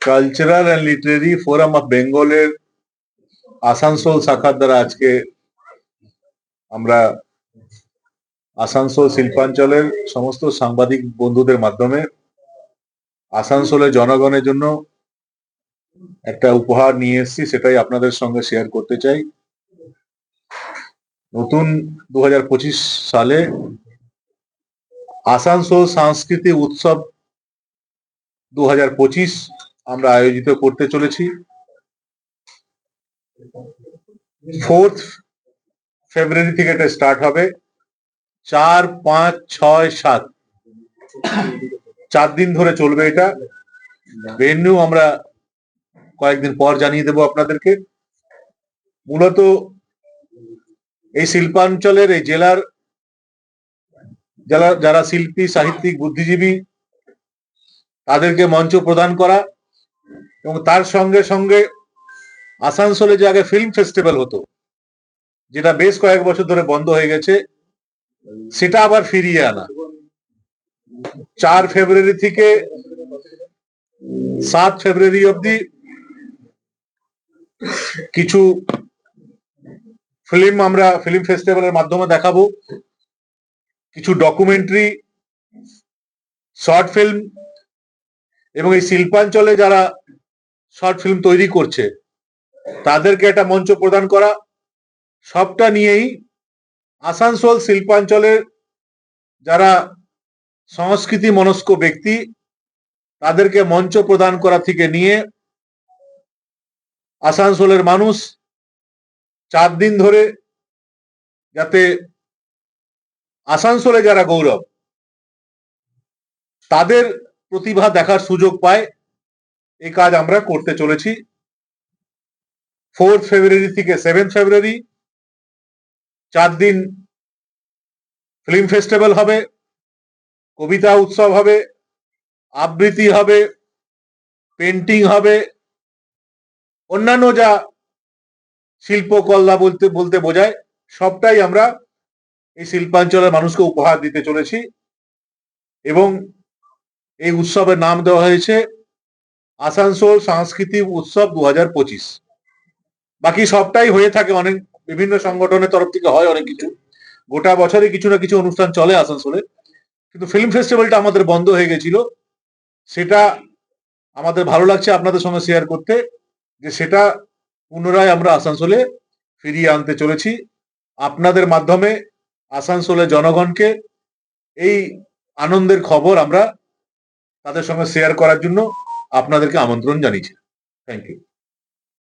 Cultural and literary forum of বেঙ্গলের আসানসোল শাখার দ্বারা আজকে আমরা আসানসোল শিল্পাঞ্চলের সমস্ত সাংবাদিক বন্ধুদের মাধ্যমে আসানসোলের জনগণের জন্য একটা উপহার নিয়ে এসেছি, সেটাই আপনাদের সঙ্গে শেয়ার করতে চাই। নতুন দু হাজার পঁচিশ সালে আসানসোল সাংস্কৃতিক উৎসব দু হাজার পঁচিশ আমরা আয়োজিত করতে চলেছি। ফোর্থ ফেব্রুয়ারি থেকে এটা স্টার্ট হবে। চার, পাঁচ, ছয়, সাত। চার দিন ধরে চলবে এটা। ভেন্যু আমরা কয়েকদিন পর জানিয়ে দেব আপনাদেরকে। মূলত এই শিল্পাঞ্চলের, এই জেলার যারা যারা শিল্পী, সাহিত্যিক, বুদ্ধিজীবী তাদেরকে মঞ্চ প্রদান করা এবং তার সঙ্গে সঙ্গে আসানসোলে যে আগে ফিল্ম ফেস্টিভ্যাল হতো, যেটা বেশ কয়েক বছর ধরে বন্ধ হয়ে গেছে, সেটা আবার ফিরিয়ে আনা। চার ফেব্রুয়ারি থেকে সাত ফেব্রুয়ারি অবধি কিছু ফিল্ম আমরা ফিল্ম ফেস্টিভ্যালের মাধ্যমে দেখাবো। কিছু ডকুমেন্টারি শর্ট ফিল্ম এবং এই শিল্পাঞ্চলে যারা শর্ট ফিল্ম তৈরি করছে, তাদেরকে একটা মঞ্চ প্রদান করা, সবটা নিয়েই আসানসোল শিল্পাঞ্চলের যারা সংস্কৃতি মনস্ক ব্যক্তি, তাদেরকে মঞ্চ প্রদান করা থেকে নিয়ে আসানসোলের মানুষ চার দিন ধরে যাতে আসানসোলে যারা গৌরব, তাদের প্রতিভা দেখার সুযোগ পায়। এই কাজ আমরা করতে চলেছি। ফোর্থ ফেব্রুয়ারি থেকে সেভেন ফেব্রুয়ারি চার দিন ফিল্ম ফেস্টিভ্যাল হবে, কবিতা উৎসব হবে, আবৃত্তি হবে পেন্টিং হবে, অন্যান্য যা শিল্পকলা বলতে বলতে বোঝায়, সবটাই আমরা এই শিল্পাঞ্চলের মানুষকে উপহার দিতে চলেছি। এবং এই উৎসবের নাম দেওয়া হয়েছে আসানসোল সাংস্কৃতিক উৎসব দু হাজার পঁচিশ। বাকি সবটাই হয়ে থাকে অনেক বিভিন্ন সংগঠনের তরফ থেকে হয় অনেক কিছু। গোটা বছরে কিছু না কিছু অনুষ্ঠান চলে আসানসোলে। কিন্তু ফিল্ম ফেস্টিভ্যালটা আমাদের বন্ধ হয়ে গেছিল। সেটা আমাদের ভালো লাগছে আপনাদের সঙ্গে শেয়ার করতে যে সেটা পুনরায় আমরা আসানসোলে ফিরিয়ে আনতে চলেছি। আপনাদের মাধ্যমে আসানসোলের জনগণকে এই আনন্দের খবর আমরা তাদের সঙ্গে শেয়ার করার জন্য আপনাদেরকে আমন্ত্রণ জানিয়েছি। Thank you